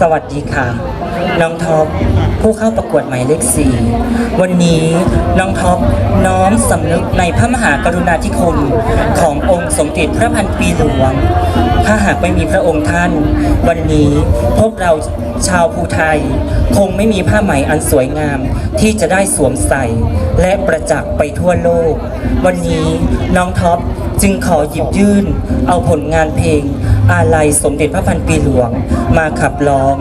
สวัสดีค่ะ น้องท็อปผู้เข้าประกวดหมายเลขสี่วันนี้น้องท็อปน้อมสำนึกในพระมหากรุณาธิคุณขององค์สมเด็จพระพันปีหลวง ถ้าหากไม่มีพระองค์ท่าน วันนี้พวกเราชาวภูไทย คงไม่มีผ้าไหมอันสวยงามที่จะได้สวมใส่ และประจักษ์ไปทั่วโลก วันนี้น้องท็อปจึงขอหยิบยื่น เอาผลงานเพลง อาลัยสมเด็จพระพันปีหลวงมาขับร้อง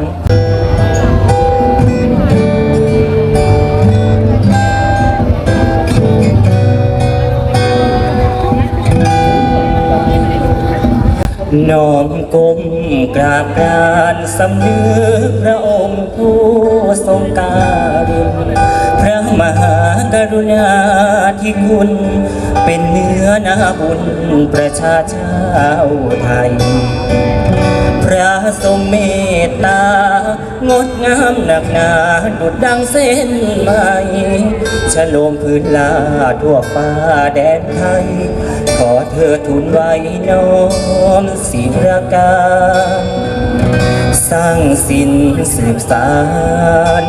น้อมก้มกราบกรานสำนึกพระองค์ผู้ทรงการุณพระมหากรุณาธิคุณ เป็นเนื้อนาบุญประชาชาวไทย ดงามหนักหนาดุดดังเส้นไหมฉโลมพื้นลาทั่วฟ้าแดนไทย ขอเธอทูลไว้น้อมศิรการสร้างสินสืบสาร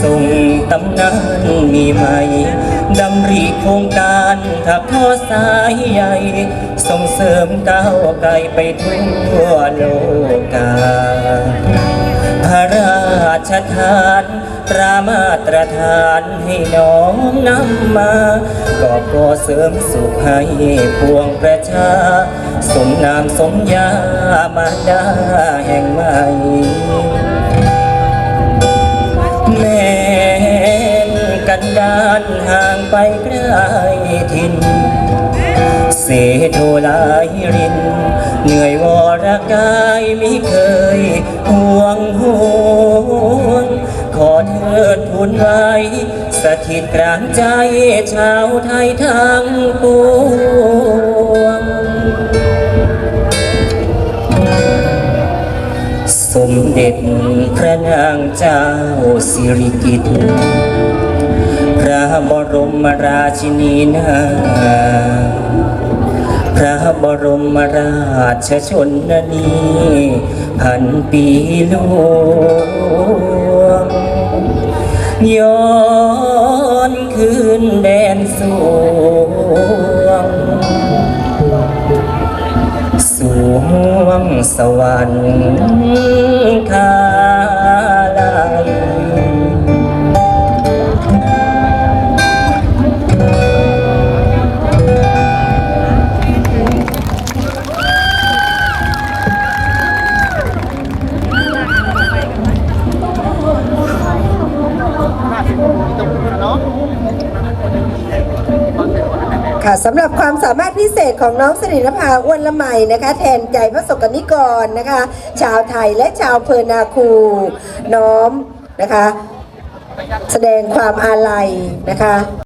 ส่งตำนานมีไหมดำริโครงการถักทอสายใหญ่ ส่งเสริมก้าวไกลไปทั่วโล ทานตรามาตรฐานให้น้องนำมาก็พอเสริมสุขให้ปวงประชา สมนามสมยามาดาแห่งใหม่แม้นกันดานห่างไปไกลทินเสโทลายริน เหนื่อยวรกายมิเค นไว้สถิตกลางใจชาวไทยทั้งปวงสมเด็จพระนางเจ้าสิริกิติ์พระบรมราชินีนาถพระบรมราชชนนีพันปีหลวง ย้อนคืนแดนสวงสวงสวรรค์ค่า ค่ะสำหรับความสามารถพิเศษของน้องสิรินภาอ้วนละไมนะคะ แทนใจพระสกนิกรนะคะ ชาวไทยและชาวเพอร์นาคู น้อมนะคะ แสดงความอาลัยนะคะ